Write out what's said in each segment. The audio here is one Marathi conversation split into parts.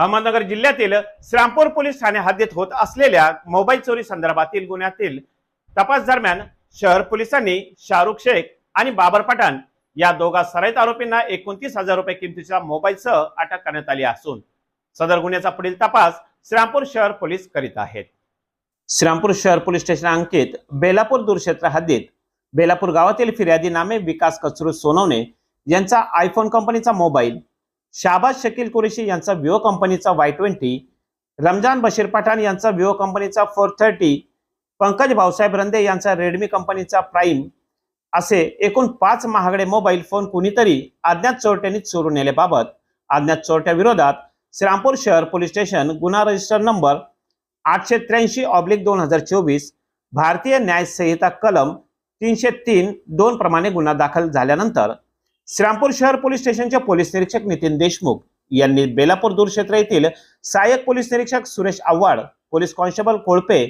अहमदनगर जिल्ह्यातील श्रामपूर पोलीस ठाणे हद्दीत होत असलेल्या मोबाईल चोरी संदर्भातील गुन्ह्यातील तपास दरम्यान शहर पोलिसांनी शाहरुख शेख आणि बाबर पठाण या दोघा सराईत आरोपींना एकोणतीस हजार रुपये किमतीच्या मोबाईलसह अटक करण्यात आली असून सदर गुन्ह्याचा पुढील तपास श्रामपूर शहर पोलीस करीत आहेत. श्रामपूर शहर पोलीस स्टेशन अंकित बेलापूर दूरक्षेत्र हद्दीत बेलापूर गावातील फिर्यादी नामे विकास कचरू सोनवणे यांचा आयफोन कंपनीचा मोबाईल शाबाज शकील कुरेशी यांचा विवो कंपनीचा वाय ट्वेंटी रमजान बशीर पठाण यांचा विवो कंपनीचा फोर थर्टी पंकज भाऊसाहेब रंदे यांचा रेडमी कंपनीचा प्राईम असे एकूण पाच महागडे मोबाईल फोन कुणीतरी अज्ञात चोरट्यांनी चोरून नेल्याबाबत अज्ञात चोरट्याविरोधात श्रीरामपूर शहर पोलीस स्टेशन गुन्हा रजिस्टर नंबर आठशे त्र्याऐंशी ऑब्लिक दोन हजार चोवीस भारतीय न्याय संहिता कलम तीनशे तीन दोन प्रमाणे गुन्हा दाखल झाल्यानंतर श्रामपूर शहर पोलीस स्टेशनचे पोलीस निरीक्षक नितीन देशमुख यांनी बेलापूर दूरक्षेत्र येथील सहाय्यक पोलीस निरीक्षक Suresh Avhad police constable Kolpe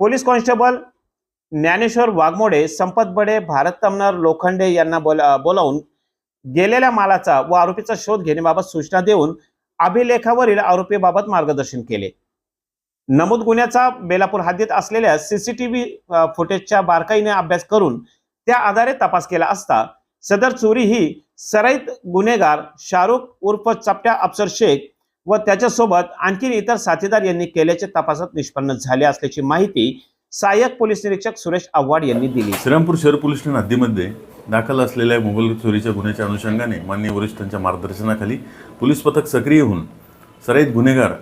police constable Dnyaneshwar Waghmode Sampat Bade Bharat Tamnar Lokhande यांना बोला बोलावून गेलेल्या मालाचा व आरोपीचा शोध घेण्याबाबत सूचना देऊन अभिलेखावरील आरोपीबाबत मार्गदर्शन केले. नमूद गुन्ह्याचा बेलापूर हद्दीत असलेल्या सीसीटीव्ही फुटेजच्या बारकाईने अभ्यास करून त्या आधारे तपास केला असता सदर चोरी ही सराईत गुन्हेगार शाहरुख उर्फ चपट्या अफसर शेख व त्याच्यासोबत आणखी इतर साथीदार यांनी केल्याचे तपासात निष्पन्न झाले असल्याची माहिती सहाय्यक पोलीस निरीक्षक सुरेश आव्हाड यांनी दिली. श्रीरामपूर शहर पोलीस स्टेशन हद्दीमध्ये दाखल असलेल्या मोबाईल चोरीच्या गुन्ह्याच्या अनुषंगाने मान्य वरिष्ठांच्या मार्गदर्शनाखाली पोलीस पथक सक्रिय होऊन सराईत गुन्हेगार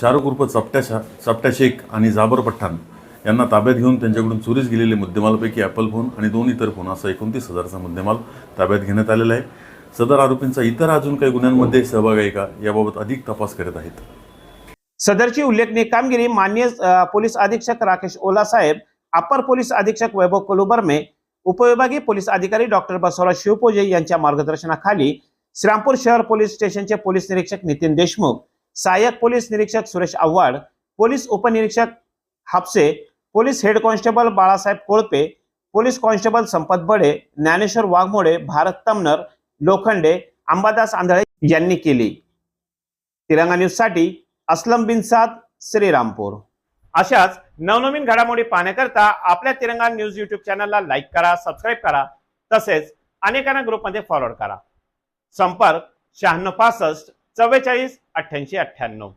शाहरुख उर्फ चपट्या शा चपट्या शेख आणि जाबर पठाण यांना ताब्यात घेऊन त्यांच्याकडून चोरीस गेलेले मुद्देमालपैकी ॲपल फोन आणि दोन इतर फोन असा एकोणतीस हजारचा मुद्देमाल ताब्यात घेण्यात आलेला आहे. सदर आरोपींचा इतर अजून काही गुन्ह्यांमध्ये सहभाग आहे का याबाबत अधिक तपास करत आहेत. सदरची उल्लेखनीय कामगिरी मान्य पोलीस अधीक्षक राकेश ओला साहेब अपर पोलीस अधीक्षक वैभव कोलुबर्मे उपविभागीय पोलीस अधिकारी डॉक्टर बसवराज शिवपूजे यांच्या मार्गदर्शनाखाली श्रीरामपूर शहर पोलीस स्टेशनचे पोलीस निरीक्षक नितीन देशमुख सहाय्यक पोलीस निरीक्षक सुरेश आव्हाड पोलीस उपनिरीक्षक Hapse police head constable Balasaheb Kolpe police constable Sampat Bade Dnyaneshwar Waghmode Bharat Tamnar Lokhande Ambadas आंधळे यांनी केली. तिरंगा न्यूजसाठी असलम बिन साद श्रीरामपूर. अशाच नवनवीन घडामोडी पाहण्याकरता आपल्या तिरंगा न्यूज युट्यूब चॅनलला लाईक करा सबस्क्राईब करा तसेच अनेकांना ग्रुपमध्ये फॉरवर्ड करा. संपर्क शहाण्णव पासष्ट चव्वेचाळीस अठ्ठ्याऐंशी अठ्ठ्याण्णव.